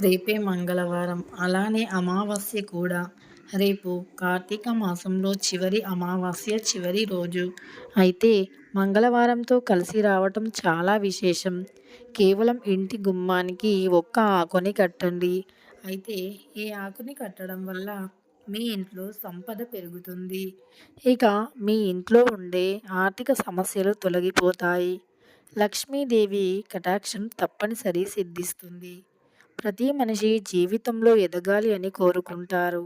రేపే మంగళవారం. అలానే అమావాస్య కూడా. రేపు కార్తీక మాసంలో చివరి అమావాస్య చివరి రోజు. అయితే మంగళవారంతో కలిసి రావటం చాలా విశేషం. కేవలం ఇంటి గుమ్మానికి ఒక్క ఆకుని కట్టండి. అయితే ఈ ఆకుని కట్టడం వల్ల మీ ఇంట్లో సంపద పెరుగుతుంది? ఇక మీ ఇంట్లో ఉండే ఆర్థిక సమస్యలు తొలగిపోతాయి. లక్ష్మీదేవి కటాక్షం తప్పనిసరి సిద్ధిస్తుంది. ప్రతి మనిషి జీవితంలో ఎదగాలి అని కోరుకుంటారు.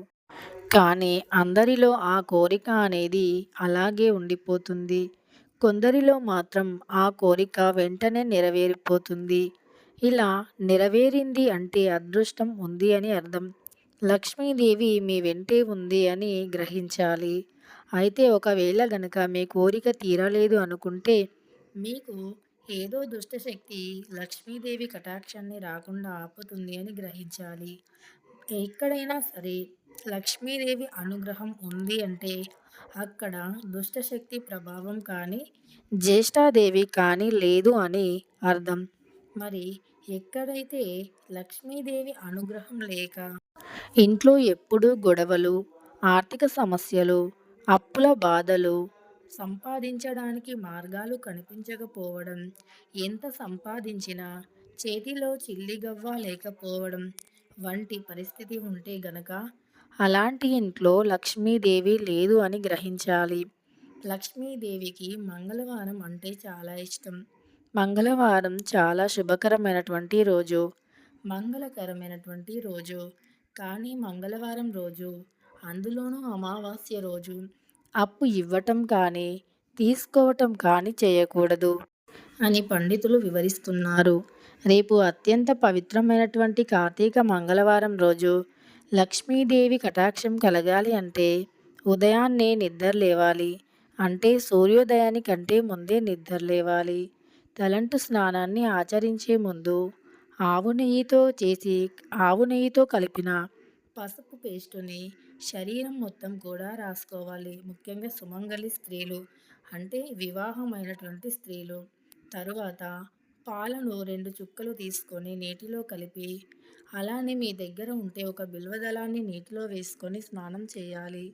కానీ అందరిలో ఆ కోరిక అనేది అలాగే ఉండిపోతుంది. కొందరిలో మాత్రం ఆ కోరిక వెంటనే నెరవేరిపోతుంది. ఇలా నెరవేరింది అంటే అదృష్టం ఉంది అని అర్థం. లక్ష్మీదేవి మీ వెంటే ఉంది అని గ్రహించాలి. అయితే ఒకవేళ గనక మీ కోరిక తీరలేదు అనుకుంటే మీకు ఏదో దుష్టశక్తి లక్ష్మీదేవి కటాక్షాన్ని రాకుండా ఆపుతుంది అని గ్రహించాలి. ఎక్కడైనా సరే లక్ష్మీదేవి అనుగ్రహం ఉంది అంటే అక్కడ దుష్టశక్తి ప్రభావం కానీ జ్యేష్ఠాదేవి కానీ లేదు అని అర్థం. మరి ఎక్కడైతే లక్ష్మీదేవి అనుగ్రహం లేక ఇంట్లో ఎప్పుడూ గొడవలు ఆర్థిక సమస్యలు అప్పుల బాధలు సంపాదించడానికి మార్గాలు కనిపించకపోవడం ఎంత సంపాదించినా చేతిలో చిల్లిగవ్వ లేకపోవడం వంటి పరిస్థితి ఉంటే గనక అలాంటి ఇంట్లో లక్ష్మీదేవి లేదు అని గ్రహించాలి. లక్ష్మీదేవికి మంగళవారం అంటే చాలా ఇష్టం. మంగళవారం చాలా శుభకరమైనటువంటి రోజు. మంగళకరమైనటువంటి రోజు. కానీ మంగళవారం రోజు అందులోనూ అమావాస్య రోజు అప్పు ఇవ్వటం కానీ తీసుకోవటం కానీ చేయకూడదు అని పండితులు వివరిస్తున్నారు. రేపు అత్యంత పవిత్రమైనటువంటి కార్తీక మంగళవారం రోజు లక్ష్మీదేవి కటాక్షం కలగాలి అంటే ఉదయాన్నే నిద్ర లేవాలి. అంటే సూర్యోదయానికంటే ముందే నిద్ర లేవాలి. తలంటు స్నానాన్ని ఆచరించే ముందు ఆవు నెయ్యితో చేసి ఆవు నెయ్యితో కలిపిన పసుపు పేస్టుని శరీరం మొత్తం కూడా రాసుకోవాలి. ముఖ్యంగా సుమంగళి స్త్రీలు అంటే వివాహమైనటువంటి స్త్రీలు. తరువాత పాలను రెండు చుక్కలు తీసుకొని నీటిలో కలిపి అలానే మీ దగ్గర ఉంటే ఒక బిల్వదళాన్ని నీటిలో వేసుకొని స్నానం చేయాలి.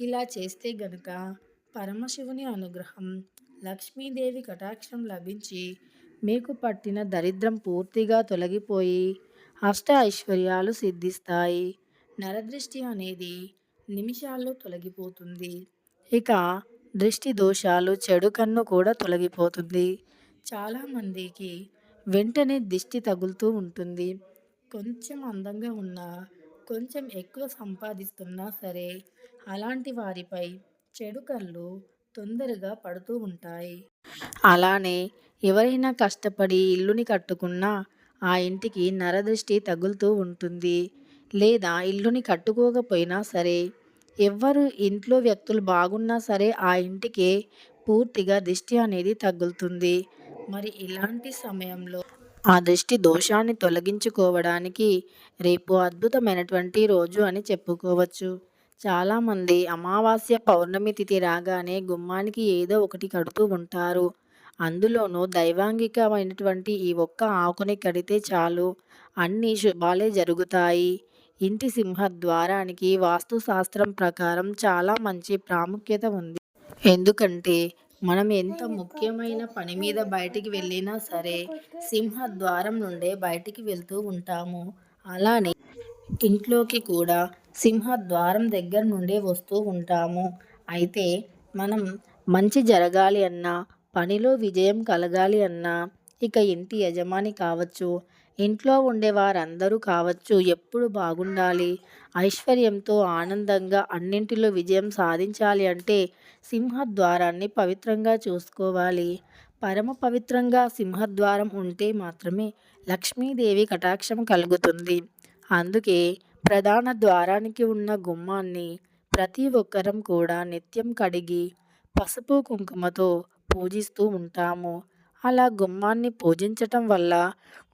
ఇలా చేస్తే గనుక పరమశివుని అనుగ్రహం లక్ష్మీదేవి కటాక్షం లభించి మీకు పట్టిన దరిద్రం పూర్తిగా తొలగిపోయి అష్ట ఐశ్వర్యాలు సిద్ధిస్తాయి. నరదృష్టి అనేది నిమిషాల్లో తొలగిపోతుంది. ఇక దృష్టి దోషాలు చెడు కన్ను కూడా తొలగిపోతుంది. చాలామందికి వెంటనే దిష్టి తగులుతూ ఉంటుంది. కొంచెం అందంగా ఉన్నా కొంచెం ఎక్కువ సంపాదిస్తున్నా సరే అలాంటి వారిపై చెడు కళ్ళు తొందరగా పడుతూ ఉంటాయి. అలానే ఎవరైనా కష్టపడి ఇల్లుని కట్టుకున్నా ఆ ఇంటికి నరదృష్టి తగులుతూ ఉంటుంది. లేదా ఇల్లుని కట్టుకోకపోయినా సరే ఎవ్వరు ఇంట్లో వ్యక్తులు బాగున్నా సరే ఆ ఇంటికి పూర్తిగా దిష్టి అనేది తగులుతుంది. మరి ఇలాంటి సమయంలో ఆ దృష్టి దోషాన్ని తొలగించుకోవడానికి రేపు అద్భుతమైనటువంటి రోజు అని చెప్పుకోవచ్చు. చాలామంది అమావాస్య పౌర్ణమి తిథి రాగానే గుమ్మానికి ఏదో ఒకటి కడుతూ ఉంటారు. అందులోనూ దైవాంగికమైనటువంటి ఈ ఒక్క ఆకుని కడితే చాలు. అన్ని శుభాలే జరుగుతాయి. ఇంటి సింహద్వారానికి వాస్తుశాస్త్రం ప్రకారం చాలా మంచి ప్రాముఖ్యత ఉంది. ఎందుకంటే మనం ఎంత ముఖ్యమైన పని మీద బయటికి వెళ్ళినా సరే సింహద్వారం నుండే బయటికి వెళ్తూ ఉంటాము. అలానే ఇంట్లోకి కూడా సింహద్వారం దగ్గర నుండే వస్తూ ఉంటాము. అయితే మనం మంచి జరగాలి అన్నా పనిలో విజయం కలగాలి అన్నా ఇక ఇంటి యజమాని కావచ్చు ఇంట్లో ఉండే వారందరూ కావచ్చు ఎప్పుడు బాగుండాలి ఐశ్వర్యంతో ఆనందంగా అన్నింటిలో విజయం సాధించాలి అంటే సింహద్వారాన్ని పవిత్రంగా చూసుకోవాలి. పరమ పవిత్రంగా సింహద్వారం ఉంటే మాత్రమే లక్ష్మీదేవి కటాక్షం కలుగుతుంది. అందుకే ప్రధాన ద్వారానికి ఉన్న గుమ్మాన్ని ప్రతి ఒక్కరం కూడా నిత్యం కడిగి పసుపు కుంకుమతో పూజిస్తూ ఉంటాము. అలా గుమ్మాన్ని పూజించటం వల్ల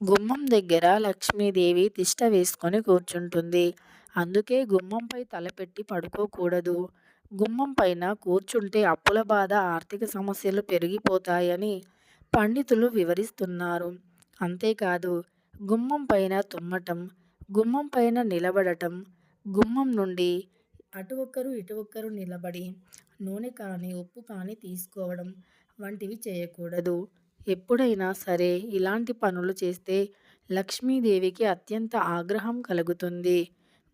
గుమ్మం దగ్గర లక్ష్మీదేవి తిష్ట వేసుకొని కూర్చుంటుంది. అందుకే గుమ్మంపై తలపెట్టి పడుకోకూడదు. గుమ్మం పైన కూర్చుంటే అప్పుల బాధ ఆర్థిక సమస్యలు పెరిగిపోతాయని పండితులు వివరిస్తున్నారు. అంతేకాదు గుమ్మం పైన తుమ్మటం గుమ్మం పైన నిలబడటం గుమ్మం నుండి అటు ఒక్కరు ఇటు ఒక్కరు నిలబడి నూనె కానీ ఉప్పు కానీ తీసుకోవడం వంటివి చేయకూడదు. ఎప్పుడైనా సరే ఇలాంటి పనులు చేస్తే లక్ష్మీదేవికి అత్యంత ఆగ్రహం కలుగుతుంది.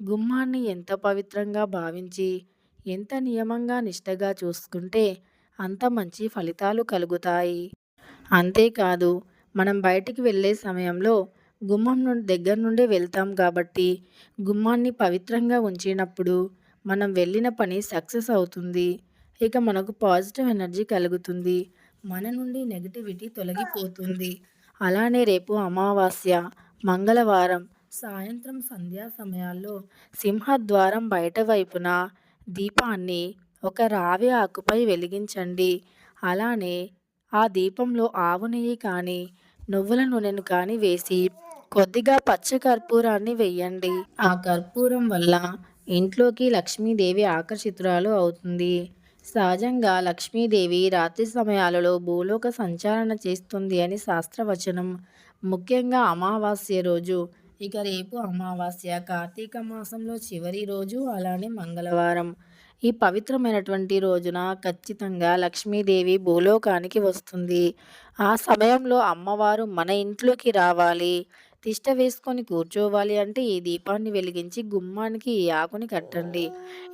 గుమ్మాన్ని ఎంత పవిత్రంగా భావించి ఎంత నియమంగా నిష్టగా చూసుకుంటే అంత మంచి ఫలితాలు కలుగుతాయి. అంతేకాదు మనం బయటికి వెళ్ళే సమయంలో గుమ్మం నుండి దగ్గర నుండే వెళ్తాం కాబట్టి గుమ్మాన్ని పవిత్రంగా ఉంచినప్పుడు మనం వెళ్ళిన పని సక్సెస్ అవుతుంది. ఇక మనకు పాజిటివ్ ఎనర్జీ కలుగుతుంది. మన నుండి నెగిటివిటీ తొలగిపోతుంది. అలానే రేపు అమావాస్య మంగళవారం సాయంత్రం సంధ్యా సమయాల్లో సింహద్వారం బయట వైపున దీపాన్ని ఒక రావి ఆకుపై వెలిగించండి. అలానే ఆ దీపంలో ఆవు నెయ్యి కానీ నువ్వుల నూనెను కానీ వేసి కొద్దిగా పచ్చ కర్పూరాన్ని వెయ్యండి ఆ కర్పూరం వల్ల ఇంట్లోకి లక్ష్మీదేవి ఆకర్షితురాలు అవుతుంది. సహజంగా లక్ష్మీదేవి రాత్రి సమయాలలో భూలోక సంచారణ చేస్తుంది అని శాస్త్రవచనం. ముఖ్యంగా అమావాస్య రోజు. ఇక రేపు అమావాస్య కార్తీక మాసంలో చివరి రోజు అలానే మంగళవారం. ఈ పవిత్రమైనటువంటి రోజున ఖచ్చితంగా లక్ష్మీదేవి భూలోకానికి వస్తుంది. ఆ సమయంలో అమ్మవారు మన ఇంట్లోకి రావాలి. తిష్ట వేసుకొని కూర్చోవాలి అంటే ఈ దీపాన్ని వెలిగించి గుమ్మానికి ఈ ఆకుని కట్టండి.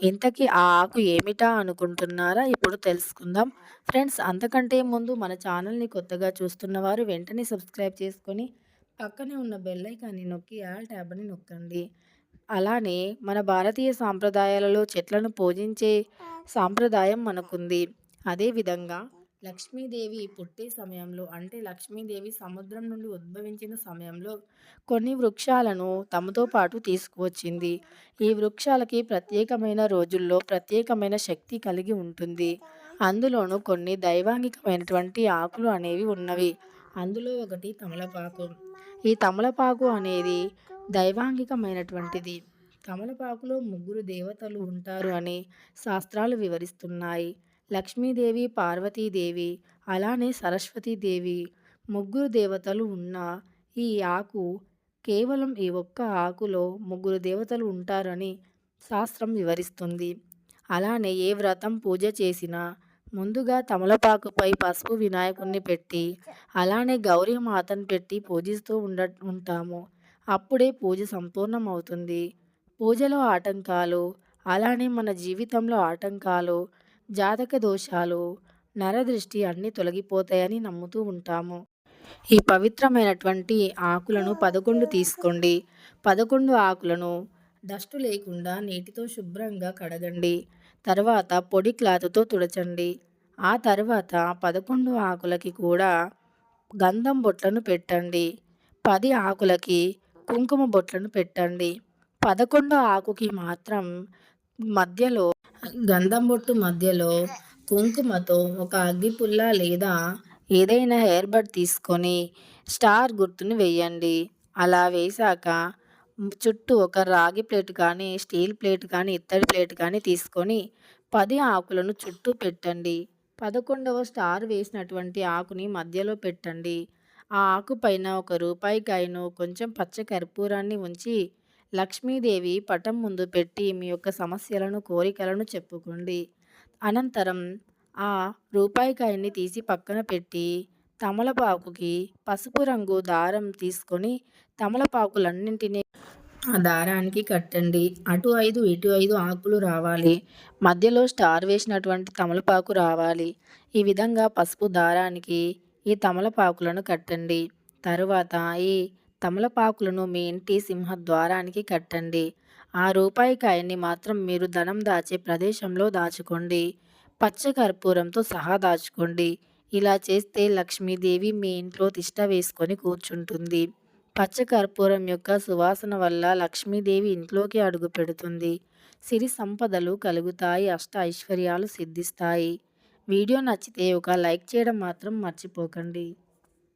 ఇంతకీ ఆ ఆకు ఏమిటా అనుకుంటున్నారా? ఇప్పుడు తెలుసుకుందాం. ఫ్రెండ్స్ అంతకంటే ముందు మన ఛానల్ని కొత్తగా చూస్తున్న వారు వెంటనే సబ్స్క్రైబ్ చేసుకొని పక్కనే ఉన్న బెల్లైకాన్ని నొక్కి ఆల్ ట్యాబ్ని నొక్కండి. అలానే మన భారతీయ సాంప్రదాయాలలో చెట్లను పూజించే సాంప్రదాయం మనకుంది. అదేవిధంగా లక్ష్మీదేవి పుట్టే సమయంలో అంటే లక్ష్మీదేవి సముద్రం నుండి ఉద్భవించిన సమయంలో కొన్ని వృక్షాలను తమతో పాటు తీసుకువచ్చింది. ఈ వృక్షాలకి ప్రత్యేకమైన రోజుల్లో ప్రత్యేకమైన శక్తి కలిగి ఉంటుంది. అందులోనూ కొన్ని దైవాంగికమైనటువంటి ఆకులు అనేవి ఉన్నవి. అందులో ఒకటి తమలపాకు. ఈ తమలపాకు అనేది దైవాంగికమైనటువంటిది. తమలపాకులో ముగ్గురు దేవతలు ఉంటారు అని శాస్త్రాలు వివరిస్తున్నాయి. లక్ష్మీదేవి పార్వతీదేవి అలానే సరస్వతీదేవి ముగ్గురు దేవతలు ఉన్న ఈ ఆకు కేవలం ఈ ఒక్క ఆకులో ముగ్గురు దేవతలు ఉంటారని శాస్త్రం వివరిస్తుంది. అలానే ఏ వ్రతం పూజ చేసినా ముందుగా తమలపాకుపై పసుపు వినాయకుణ్ణి పెట్టి అలానే గౌరీ మాతను పెట్టి పూజిస్తూ ఉండ ఉంటాము. అప్పుడే పూజ సంపూర్ణం అవుతుంది పూజలో ఆటంకాలు అలానే మన జీవితంలో ఆటంకాలు జాతక దోషాలు నరదృష్టి అన్నీ తొలగిపోతాయని నమ్ముతూ ఉంటాము. ఈ పవిత్రమైనటువంటి ఆకులను పదకొండు తీసుకోండి. పదకొండు ఆకులను డస్టు లేకుండా నీటితో శుభ్రంగా కడగండి. తర్వాత పొడి క్లాత్తో తుడచండి. ఆ తర్వాత పదకొండు ఆకులకి కూడా గంధం బొట్లను పెట్టండి. పది ఆకులకి కుంకుమ బొట్లను పెట్టండి. పదకొండు ఆకుకి మాత్రం మధ్యలో గంధం బొట్టు మధ్యలో కుంకుమతో ఒక అగ్గిపుల్ల లేదా ఏదైనా హెయిర్ బడ్ తీసుకొని స్టార్ గుర్తుని వేయండి అలా వేశాక చుట్టూ ఒక రాగి ప్లేట్ కానీ స్టీల్ ప్లేట్ కానీ ఇత్తడి ప్లేట్ కానీ తీసుకొని పది ఆకులను చుట్టూ పెట్టండి. పదకొండవ స్టార్ వేసినటువంటి ఆకుని మధ్యలో పెట్టండి. ఆ ఆకు పైన ఒక రూపాయి కాయను కొంచెం పచ్చ కర్పూరాన్ని ఉంచి లక్ష్మీదేవి పటం ముందు పెట్టి మీ యొక్క సమస్యలను కోరికలను చెప్పుకోండి అనంతరం ఆ రూపాయి కాయని తీసి పక్కన పెట్టి తమలపాకుకి పసుపు రంగు దారం తీసుకొని తమలపాకులన్నింటినీ ఆ దారానికి కట్టండి. అటు ఐదు ఇటు ఐదు ఆకులు రావాలి. మధ్యలో స్టార్ వేసినటువంటి తమలపాకు రావాలి. ఈ విధంగా పసుపు దారానికి ఈ తమలపాకులను కట్టండి. తరువాత ఈ తమలపాకులను మీ ఇంటి సింహద్వారానికి కట్టండి. ఆ రూపాయి కాయని మాత్రం మీరు ధనం దాచే ప్రదేశంలో దాచుకోండి. పచ్చ కర్పూరంతో సహా దాచుకోండి. ఇలా చేస్తే లక్ష్మీదేవి మీ ఇంట్లో తిష్ట వేసుకొని కూర్చుంటుంది. పచ్చ కర్పూరం యొక్క సువాసన వల్ల లక్ష్మీదేవి ఇంట్లోకి అడుగు పెడుతుంది. సిరి సంపదలు కలుగుతాయి అష్ట ఐశ్వర్యాలు సిద్ధిస్తాయి. వీడియో నచ్చితే ఒక లైక్ చేయడం మాత్రం మర్చిపోకండి.